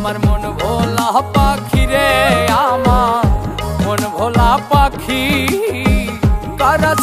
আমার মন ভোলা পাখি রে আমার মন ভোলা পাখি। কারস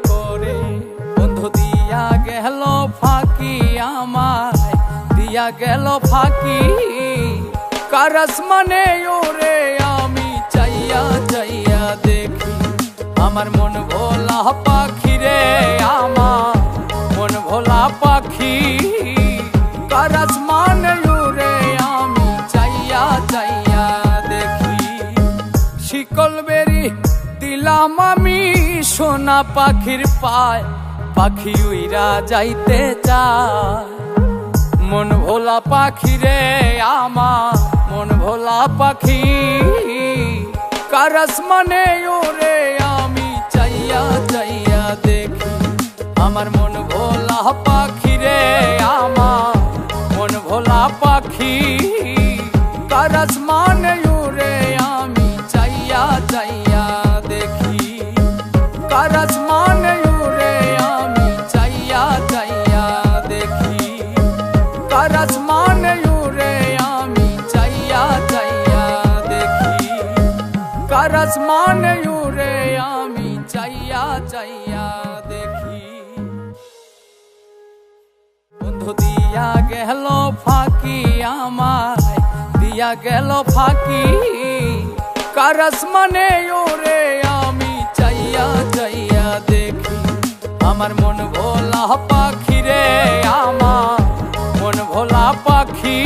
গেল ফাঁকি আমায়, দিয়া গেল ফাঁকি। কারস মানে ওরে আমি চাইয়া চাইয়া দেখি। আমার মন ভোলা পাখি রে আমার, মন ভোলা পাখি। কারস মানে ওরে আমি চাইয়া চাইয়া দেখি। শিকল বেরি দিলাম আমি সোনা পাখির পায় পাখি উইরা যাইতে চায়। মন ভোলা পাখি রে আমার, মন ভোলা পাখি। কারস মানে ওরে আমি চাইয়া চাইয়া দেখি। আমার মন ভোলা পাখি রে আমার, মন ভোলা পাখি। কারস মানে ওরে আমি চাইয়া চাইয়া দেখি। কারস মানে কারস মানে ওরে আমি চাইয়া চাইয়া দেখি। বন্ধু, দিয়া গেল ফাঁকি আমায়, দিয়া গেল ফাঁকি। মানে ওরে আমি চাইয়া চাইয়া দেখি। আমার মন ভোলা পাখি রে আমার, মন ভোলা পাখি।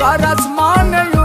ওরে